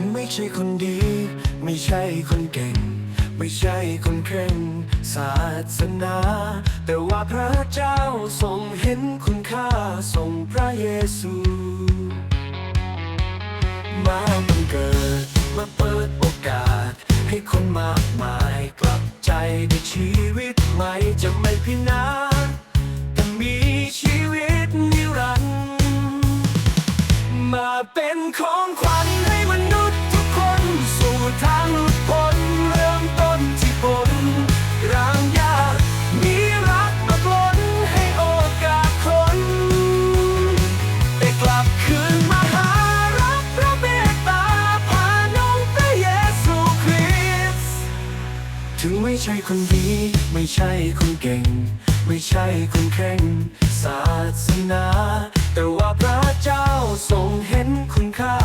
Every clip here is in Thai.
งไม่ใช่คนดี ไม่ใช่คนเก่ง ไม่ใช่คนเคร่งศาสนา แต่ว่าพระเจ้าทรงเห็นคุณค่าทรงพระเยซู มาบังเกิดมาเปิดโอกาส ให้คนมากมายกลับใจในชีวิตใหม่จะไม่พินาศแต่มีชีวิตนิรันดร์มาเป็นของขวัญให้มนุษย์ทุกคน ทางหลุดพ้นเริ่มต้นที่บนรางยากมีรักมาล้นให้โอกาสคนได้กลับคืนมาหารักพระเมตตาผ่านองค์พระเยซูคริสต์ถึงไม่ใช่คนดี ไม่ใช่คนเก่ง ไม่ใช่คนแข่งศาสนา แต่ว่าพระเจ้าทรงเห็นคุณค่า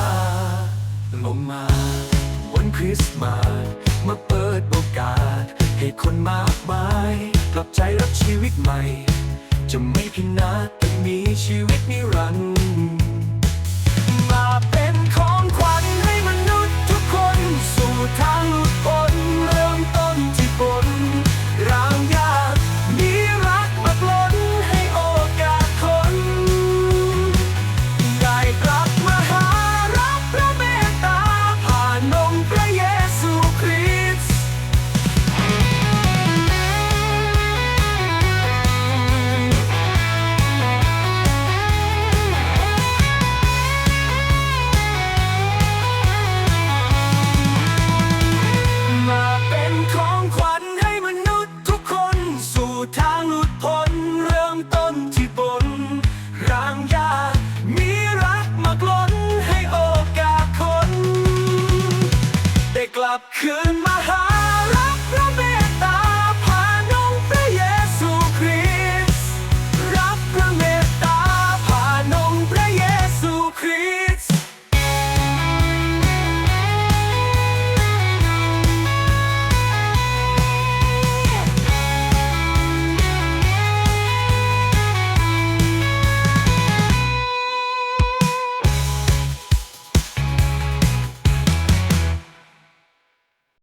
ลงมา คริสต์มาสมาเปิดโอกาส ให้คนมากมายกลับใจรับชีวิตใหม่ จะไม่พินาศแต่มีชีวิตนิรันดร์ ลับคืนมาหา